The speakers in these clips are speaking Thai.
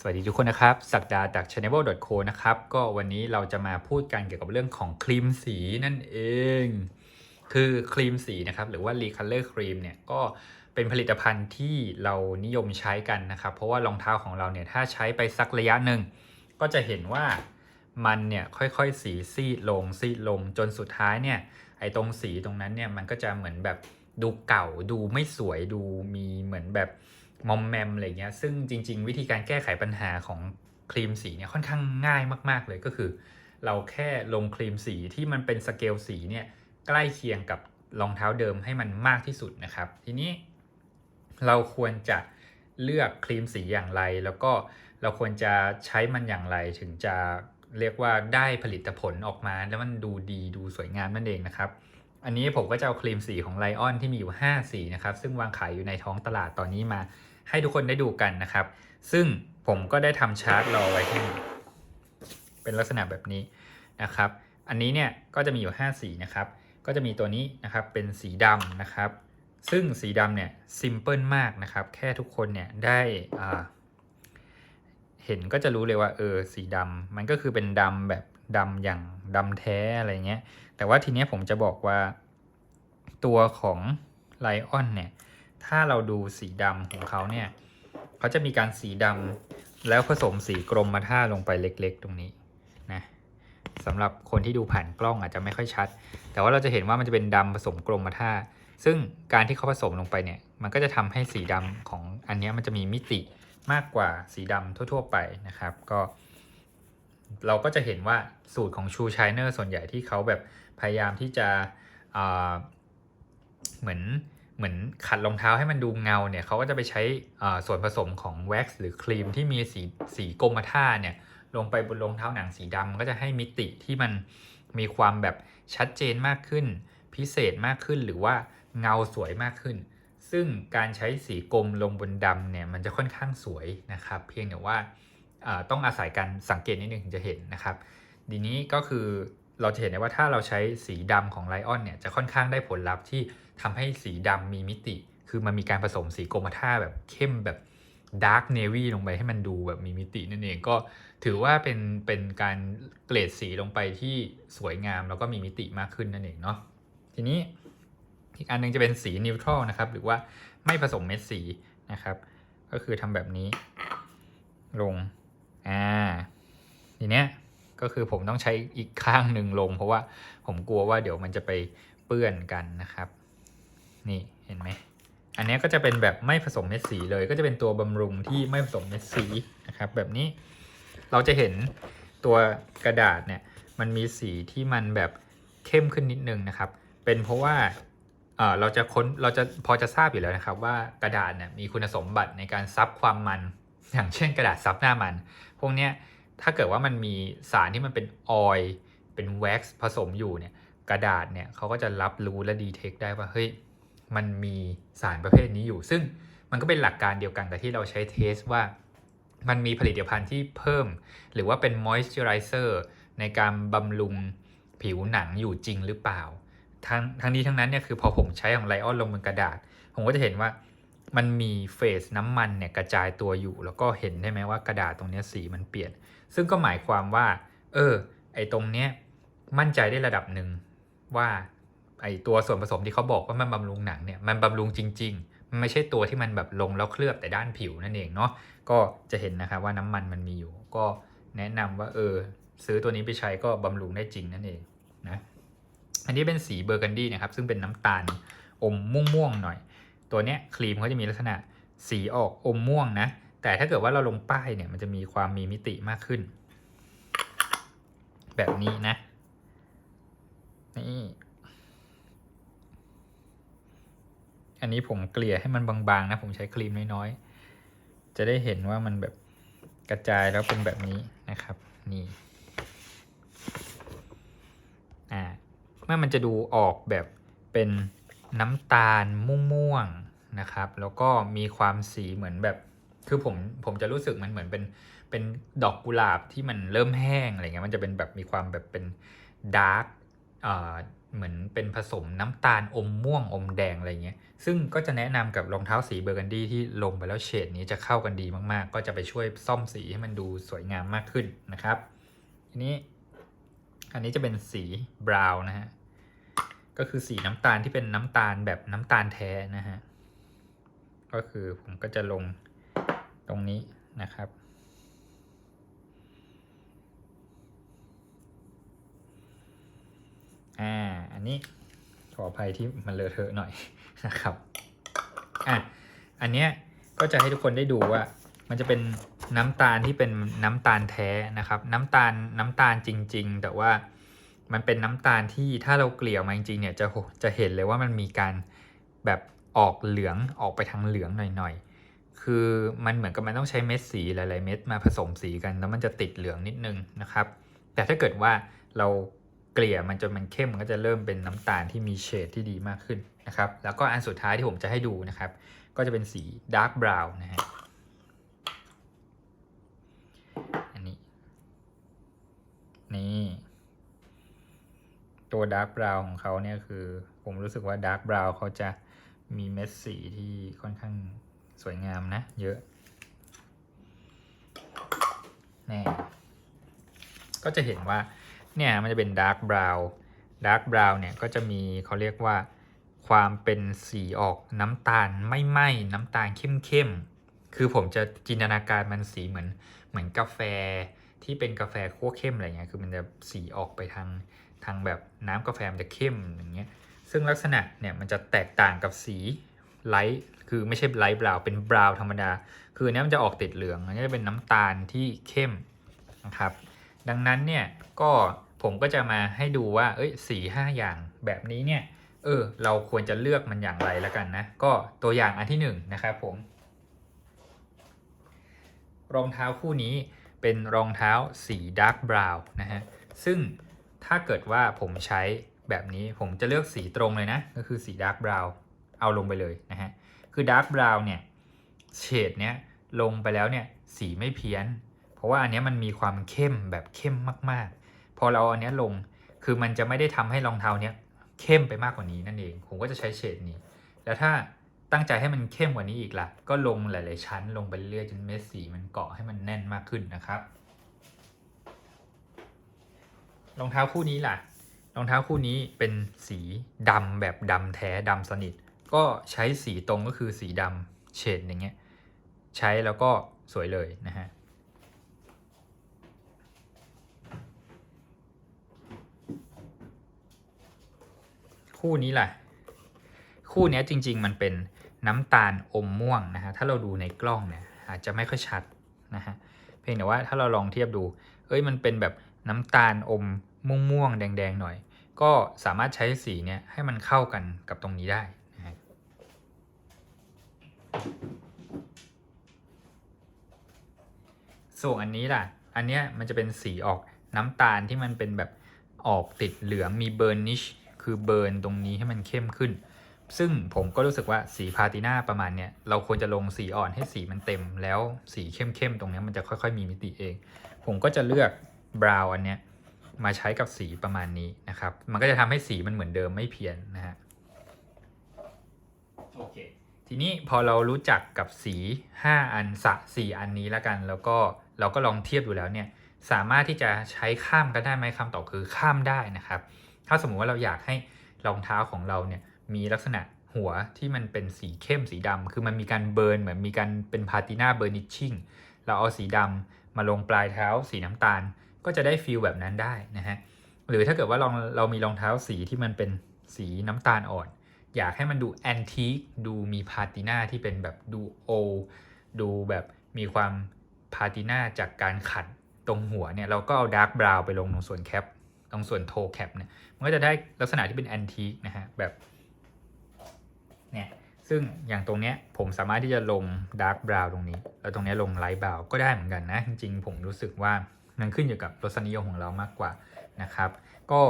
สวัสดีทุกคนนะครับ สักดาจาก channel.co นะครับ ก็วันนี้เราจะมาพูดกันเกี่ยวกับเรื่องของครีมสีนั่นเอง คือครีมสีนะครับ หรือว่า Recolor Cream เนี่ย ก็เป็นผลิตภัณฑ์ที่เรานิยมใช้กันนะครับ เพราะว่ารองเท้าของเราเนี่ย ถ้าใช้ไปสักระยะหนึ่ง ก็จะเห็นว่ามันเนี่ย ค่อยๆ สีซีดลงซีดลง จนสุดท้ายเนี่ย ไอ้ตรงสีตรงนั้นเนี่ย มันก็จะเหมือนแบบดูเก่า ดูไม่สวย ดูมีเหมือนแบบ มอมแมมอะไรเงี้ยซึ่งจริง ๆ วิธีการแก้ไขปัญหาของครีมสีเนี่ยค่อนข้างง่ายมาก ๆ เลยก็คือ เราแค่ลงครีมสีที่มันเป็นสเกลสีเนี่ยใกล้เคียงกับรองเท้าเดิมให้มันมากที่สุดนะครับ ทีนี้เราควรจะเลือกครีมสีอย่างไร แล้วก็เราควรจะใช้มันอย่างไรถึงจะเรียกว่าได้ผลิตผลออกมา แล้วมันดูดีดูสวยงามนั่นเองนะครับ อันนี้ผมก็จะเอาครีมสีของไลออนที่มีอยู่ 5 สีนะครับ ซึ่งวางขายอยู่ในท้องตลาดตอนนี้มา ให้ทุกคนได้ดูกันนะครับ ซึ่งผมก็ได้ทำชาร์ตรอไว้ให้เป็นลักษณะแบบนี้นะครับ อันนี้เนี่ยก็จะมีอยู่ 5 สีนะครับ ก็จะมีตัวนี้นะครับเป็นสีดำนะครับ ซึ่งสีดำเนี่ยซิมเพิลมากนะครับ แค่ทุกคนเนี่ยได้อ่าเห็นก็จะรู้เลยว่าเออสีดำมันก็คือเป็นดำแบบดำอย่างดำแท้อะไรเงี้ย แต่ว่าทีเนี้ยผมจะบอกว่า ตัวของไลออนเนี่ย ถ้าเราดูสีดำของเขาเนี่ยเขาจะมีการสีดำแล้วผสมสีกรมมาท่าลงไปเล็กๆ ตรงนี้นะสำหรับคนที่ดูผ่านกล้องอาจจะไม่ค่อยชัด แต่ว่าเราจะเห็นว่ามันจะเป็นดำผสมกรมมาท่าซึ่งการที่เขาผสมลงไปเนี่ย มันก็จะทำให้สีดำของอันนี้มันจะมีมิติมากกว่าสีดำทั่ว ๆ ไปนะครับ ก็ เราก็จะเห็นว่าสูตรของชูชายเนอร์ส่วนใหญ่ที่เขาแบบพยายามที่จะเหมือน เหมือนขัดรองเท้าให้มันดูเงาเนี่ยเขาก็จะไปใช้ส่วนผสมของแว็กซ์หรือครีมที่มีสีสีกรมท่าเนี่ยลงไปบนรองเท้าหนังสีดำก็จะให้มิติที่มันมีความแบบชัดเจนมากขึ้น พิเศษมากขึ้นหรือว่าเงาสวยมากขึ้น ซึ่งการใช้สีกรมลงบนดำเนี่ยมันจะค่อนข้างสวยนะครับ เพียงแต่ว่าอ่าต้องอาศัยการสังเกตนิดนึงถึงจะเห็นนะครับดีนี้ก็คือเราจะเห็นได้ว่าถ้าเราใช้สีดำของไลออนเนี่ยจะค่อนข้างได้ผลลัพธ์ที่ ทำให้สีดำมีมิติ คือมันมีการผสมสีกรมท่าแบบเข้มแบบดาร์กเนวี่ลงไปให้มันดูแบบมีมิตินั่นเองก็ถือว่าเป็นเป็นการเกรดสีลงไปที่สวยงามแล้วก็มีมิติมากขึ้นนั่นเองเนาะทีนี้อีกอันหนึงจะเป็นสีนิวทรัลนะครับหรือว่าไม่ผสมเม็ดสีนะครับ ก็คือทำแบบนี้ลงอ่าทีเนี้ยก็คือผมต้องใช้อีกข้างหนึ่งลง เพราะว่าผมกลัวว่าเดี๋ยวมันจะไปเปื้อนกันนะครับ นี่เห็นไหมอันนี้ก็จะเป็นแบบไม่ผสมเม็ดสีเลย ก็จะเป็นตัวบำรุงที่ไม่ผสมเม็ดสีนะครับแบบนี้เราจะเห็นตัวกระดาษเนี่ยมันมีสีที่มันแบบเข้มขึ้นนิดนึงนะครับ เป็นเพราะว่าเออเราจะค้นเราจะพอจะทราบอยู่แล้วนะครับ ว่ากระดาษเนี่ยมีคุณสมบัติในการซับความมัน อย่างเช่นกระดาษซับหน้ามัน พวกเนี้ยถ้าเกิดว่ามันมีสารที่มันเป็นออยล์เป็นแว็กซ์ผสมอยู่เนี่ยกระดาษเนี่ยเขาก็จะรับรู้และดีเทคได้ว่าเฮ้ย มันมีสารประเภทนี้อยู่ ซึ่งมันก็เป็นหลักการเดียวกันกับที่เราใช้เทสว่า มันมีผลิตภัณฑ์ที่เพิ่ม หรือว่าเป็นมอยส์เจอไรเซอร์ในการบำรุงผิวหนังอยู่จริงหรือเปล่า ทั้งทั้งนี้ทั้งนั้นเนี่ยคือพอผมใช้ของไลออนลงบนกระดาษ ผมก็จะเห็นว่ามันมีเฟสน้ำมันเนี่ยกระจายตัวอยู่ แล้วก็เห็นได้ไหมว่ากระดาษตรงเนี้ยสีมันเปลี่ยน ซึ่งก็หมายความว่า เออ ไอตรงเนี้ยมั่นใจได้ระดับหนึ่งว่า ไอตัวส่วนผสมที่เขาบอกว่ามันบำรุงหนังเนี่ยมันบำรุงจริง ๆ มันไม่ใช่ตัวที่มันแบบลงแล้วเคลือบแต่ด้านผิวนั่นเองเนาะก็จะเห็นนะครับว่าน้ำมันมันมีอยู่ ก็แนะนำว่าเออซื้อตัวนี้ไปใช้ก็บำรุงได้จริงนั่นเองนะอันนี้เป็นสีเบอร์กันดี้นะครับ ซึ่งเป็นน้ำตาลอมม่วงๆหน่อย ตัวเนี้ยครีมเขาจะมีลักษณะสีออกอมม่วงนะ แต่ถ้าเกิดว่าเราลงป้ายเนี่ยมันจะมีความมีมิติมากขึ้น แบบนี้นะ นี่ อันนี้ผมเกลี่ยให้มันบางๆ นะ ผมใช้ครีมน้อยๆ จะได้เห็นว่ามันแบบกระจายแล้วเป็นแบบนี้นะครับ นี่ อ่า เมื่อมันจะดูออกแบบเป็นน้ำตาลม่วงๆนะครับ แล้วก็มีความสีเหมือนแบบ คือผมผมจะรู้สึกมันเหมือนเป็นเป็นดอกกุหลาบที่มันเริ่มแห้งอะไรเงี้ย มันจะเป็นแบบมีความแบบเป็นดาร์กอ่า เหมือนเป็นผสมน้ำตาลอมม่วงอมแดงอะไรเงี้ย ซึ่งก็จะแนะนำกับรองเท้าสีเบอร์กันดี้ที่ลงไปแล้วเฉดนี้จะเข้ากันดีมากๆ ก็จะไปช่วยซ่อมสีให้มันดูสวยงามมากขึ้นนะครับ ทีนี้ อันนี้จะเป็นสีบราวน์นะฮะ ก็คือสีน้ำตาลที่เป็นน้ำตาลแบบน้ำตาลแท้นะฮะ ก็คือผมก็จะลงตรงนี้นะครับ อ่า อันนี้ขออภัยที่มันเลอะเทอะหน่อยนะครับ อะ อันเนี้ยก็จะให้ทุกคนได้ดูว่า มันจะเป็นน้ำตาลที่เป็นน้ำตาลแท้นะครับ น้ำตาลน้ำตาลจริง ๆ แต่ว่ามันเป็นน้ำตาลที่ถ้าเราเกลี่ยมาจริงๆเนี่ยจะจะเห็นเลยว่ามันมีการแบบออกเหลืองออกไปทางเหลืองหน่อยๆ คือมันเหมือนกับมันต้องใช้เม็ดสีหลายๆเม็ดมาผสมสีกัน แล้วมันจะติดเหลืองนิดนึงนะครับ แต่ถ้าเกิดว่าเรา กลี่ยมันจนมันเข้มมันก็จะเริ่มเป็นน้ำตาลที่มีเฉดที่ดีมากขึ้นนะครับ แล้วก็อันสุดท้ายที่ผมจะให้ดูนะครับ ก็จะเป็นสีดาร์กบราวน์นะฮะอันนี้ นี่ ตัวดาร์กบราวน์ของเขาเนี่ยคือ ผมรู้สึกว่าดาร์กบราวน์เขาจะมีเม็ดสีที่ค่อนข้างสวยงามนะ เยอะแน่ก็จะเห็นว่า เนี่ยมันจะเป็นดาร์กบราวน์ดาร์กบราวน์เนี่ยก็จะมีเขาเรียกว่าความเป็นสีออกน้ำตาลไม่ไหม้น้ำตาลเข้มๆ คือผมจะจินตนาการมันสีเหมือนเหมือนกาแฟที่เป็นกาแฟคั่วเข้มอะไรเงี้ย คือมันจะสีออกไปทางทางแบบน้ำกาแฟมันจะเข้มอย่างเงี้ย ซึ่งลักษณะเนี่ยมันจะแตกต่างกับสีไลท์คือไม่ใช่ไลท์บราวน์เป็นบราวน์ธรรมดา คืออันนี้มันจะออกติดเหลืองอันนี้จะเป็นน้ำตาลที่เข้มนะครับ ดังนั้นเนี่ยก็ ผมก็จะมาให้ดูว่าเอ้ยสีห้าอย่างแบบนี้เนี่ยเออเราควรจะเลือกมันอย่างไรแล้วกันนะ ก็ตัวอย่างอันที่หนึ่งนะครับผม รองเท้าคู่นี้เป็นรองเท้าสีดาร์กบราวน์นะฮะซึ่งถ้าเกิดว่าผมใช้แบบนี้ผมจะเลือกสีตรงเลยนะ ก็คือสีดาร์กบราวน์เอาลงไปเลยนะฮะคือดาร์กบราวน์เนี่ยเฉดเนี้ยลงไปแล้วเนี่ยสีไม่เพี้ยน เพราะว่าอันนี้มันมีความเข้มแบบเข้มมากๆ พอเราอันนี้ลงคือมันจะไม่ได้ทำให้รองเท้าเนี้ยเข้มไปมากกว่านี้นั่นเอง ผมก็จะใช้เฉดนี้ แล้วถ้าตั้งใจให้มันเข้มกว่านี้อีกล่ะ ก็ลงหลาย ๆ ชั้นลงไปเรื่อยจนเม็ดสีมันเกาะให้มันแน่นมากขึ้นนะครับ รองเท้าคู่นี้ล่ะ รองเท้าคู่นี้เป็นสีดำแบบดำแท้ดำสนิท ก็ใช้สีตรงก็คือสีดำเฉดอย่างเงี้ย ใช้แล้วก็สวยเลยนะฮะ คู่นี้แหละ คู่นี้จริง ๆ มันเป็นน้ำตาลอมม่วงนะฮะ ถ้าเราดูในกล้องเนี่ยอาจจะไม่ค่อยชัดนะฮะ เพียงแต่ว่าถ้าเราลองเทียบดู เอ้ยมันเป็นแบบน้ำตาลอมม่วงๆแดง ๆ หน่อย ก็สามารถใช้สีเนี้ยให้มันเข้ากันกับตรงนี้ได้นะฮะส่วนอันนี้ล่ะ อันเนี้ยมันจะเป็นสีออกน้ำตาลที่มันเป็นแบบออกติดเหลืองมีเบิร์นิช คือเบิร์นตรงนี้ให้มันเข้มขึ้น ซึ่งผมก็รู้สึกว่าสีพาติน่าประมาณเนี้ยเราควรจะลงสีอ่อนให้สีมันเต็ม แล้วสีเข้มๆตรงเนี้ยมันจะค่อยๆมีมิติเอง ผมก็จะเลือกบราวน์อันเนี้ยมาใช้กับสีประมาณนี้นะครับ มันก็จะทำให้สีมันเหมือนเดิมไม่เพี้ยนนะฮะโอเคทีนี้พอเรารู้จักกับสี 5 อันสะ4อันนี้แล้วกัน แล้วก็เราก็ลองเทียบดูแล้วเนี่ย สามารถที่จะใช้ข้ามกันได้ไหมคำตอบคือข้ามได้นะครับ ถ้าสมมุติว่าเราอยากให้รองเท้าของเราเนี่ยมีลักษณะหัวที่มันเป็นสีเข้มสีดำคือมันมีการเบิร์นเหมือนมีการเป็นพาติน่าเบิร์นิชชิ่งเราเอาสีดำมาลงปลายเท้า สีน้ำตาล ก็จะได้ฟีลแบบนั้นได้นะฮะหรือถ้าเกิดว่าเราเรามีรองเท้าสีที่มันเป็นสีน้ำตาลอ่อน อยากให้มันดูแอนทีคดูมีพาติน่าที่เป็นแบบดูโอดูแบบมีความพาติน่าจากการขัดตรงหัวเนี่ยเราก็เอาดาร์กบราวน์ไปลงตรงส่วนแคป ตรงส่วนโทแคปเนี่ยมันก็จะได้ลักษณะที่เป็นแอนทีคนะฮะแบบเนี่ยซึ่งอย่างตรงเนี้ยผมสามารถที่จะลงดาร์กบราวน์ตรงนี้ แล้วตรงเนี้ยลงไลท์บราวน์ก็ได้เหมือนกันนะ จริงๆ ผมรู้สึกว่ามันขึ้นอยู่กับรสนิยมของเรามากกว่านะครับ ก็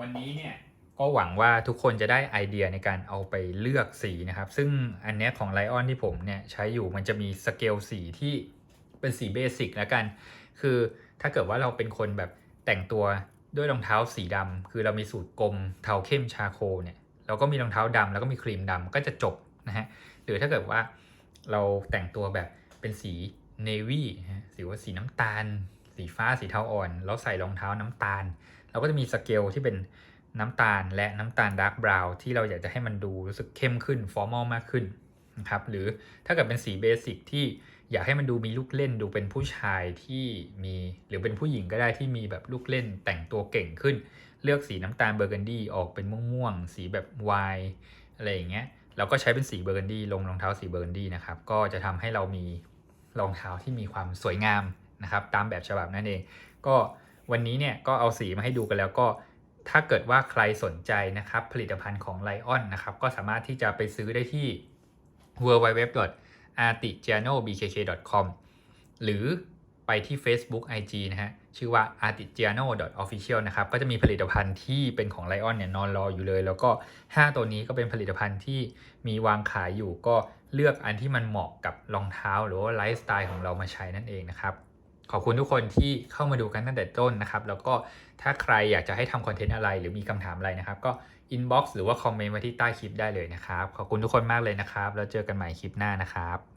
วันนี้เนี่ยก็หวังว่าทุกคนจะได้ไอเดียในการเอาไปเลือกสีนะครับ ซึ่งอันเนี้ยของไลออนที่ผมเนี่ยใช้อยู่มันจะมีสเกลสีที่เป็นสีเบสิกแล้วกัน คือถ้าเกิดว่าเราเป็นคนแบบแต่งตัว ด้วยรองเท้าสีดำคือเรามีสูตรกลมเทาเข้มชาโคเนี่ยเราก็มีรองเท้าดำแล้วก็มีครีมดำก็จะจบนะฮะหรือถ้าเกิดว่าเราแต่งตัวแบบเป็นสีเนวี่สีว่าสีน้ำตาล สีฟ้าสีเทาอ่อน แล้วใส่รองเท้าน้ำตาล เราก็จะมีสเกลที่เป็นน้ำตาลและน้ำตาลดาร์กบราวน์ที่เราอยากจะให้มันดูรู้สึกเข้มขึ้นฟอร์มอลมากขึ้นนะครับหรือถ้าเกิดเป็นสีเบสิกที่ อยากให้มันดูมีลูกเล่นดูเป็นผู้ชายที่มีหรือเป็นผู้หญิงก็ได้ที่มีแบบลูกเล่นแต่งตัวเก่งขึ้น เลือกสีน้ำตาลเบอร์กันดีออกเป็นม่วงๆสีแบบวายอะไรอย่างเงี้ยเราก็ใช้เป็นสีเบอร์กันดีลงรองเท้าสีเบอร์กันดีนะครับก็จะทำให้เรามีรองเท้าที่มีความสวยงามนะครับตามแบบฉบับนั่นเอง ก็วันนี้เนี่ยก็เอาสีมาให้ดูกันแล้วก็ถ้าเกิดว่าใครสนใจนะครับผลิตภัณฑ์ของ Lion นนะครับก็สามารถที่จะไปซื้อได้ที่ a r t i g i a n o b k k c o m หรือไปที่ Facebook IG นะฮะ ชื่อว่า artigiano.official นะครับ ก็จะมีผลิตภัณฑ์ที่เป็นของ Lion เนี่ยนอนรออยู่เลย แล้วก็ 5 ตัวนี้ก็เป็นผลิตภัณฑ์ที่มีวางขายอยู่ก็เลือกอันที่มันเหมาะกับรองเท้าหรือว่าไลฟ์สไตล์ของเรามาใช้นั่นเองนะครับ ขอบคุณทุกคนที่เข้ามาดูกันตั้งแต่ต้นนะครับ แล้วก็ถ้าใครอยากจะให้ทำคอนเทนต์อะไรหรือมีคำถามอะไรนะครับ ก็อินบ็อกซ์หรือว่าคอมเมนต์มาที่ใต้คลิปได้เลยนะครับ ขอบคุณทุกคนมากเลยนะครับ แล้วเจอกันใหม่คลิปหน้านะครับ